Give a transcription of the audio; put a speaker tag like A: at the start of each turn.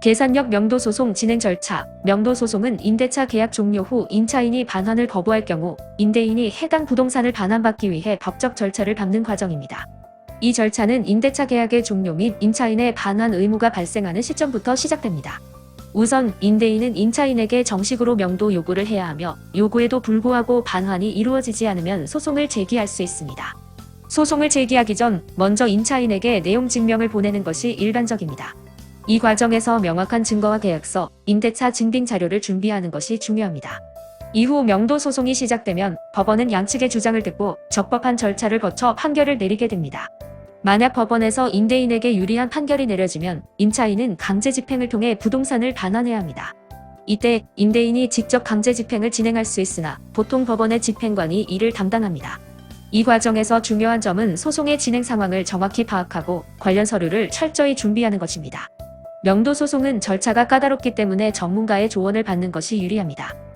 A: 계산력 명도소송 진행 절차 명도소송은 임대차 계약 종료 후 임차인이 반환을 거부할 경우 임대인이 해당 부동산을 반환받기 위해 법적 절차를 밟는 과정입니다. 이 절차는 임대차 계약의 종료 및 임차인의 반환 의무가 발생하는 시점부터 시작됩니다. 우선 임대인은 임차인에게 정식으로 명도 요구를 해야 하며 요구에도 불구하고 반환이 이루어지지 않으면 소송을 제기할 수 있습니다. 소송을 제기하기 전 먼저 임차인에게 내용 증명을 보내는 것이 일반적입니다. 이 과정에서 명확한 증거와 계약서, 임대차 증빙 자료를 준비하는 것이 중요합니다. 이후 명도 소송이 시작되면 법원은 양측의 주장을 듣고 적법한 절차를 거쳐 판결을 내리게 됩니다. 만약 법원에서 임대인에게 유리한 판결이 내려지면 임차인은 강제 집행을 통해 부동산을 반환해야 합니다. 이때 임대인이 직접 강제 집행을 진행할 수 있으나 보통 법원의 집행관이 이를 담당합니다. 이 과정에서 중요한 점은 소송의 진행 상황을 정확히 파악하고 관련 서류를 철저히 준비하는 것입니다. 명도 소송은 절차가 까다롭기 때문에 전문가의 조언을 받는 것이 유리합니다.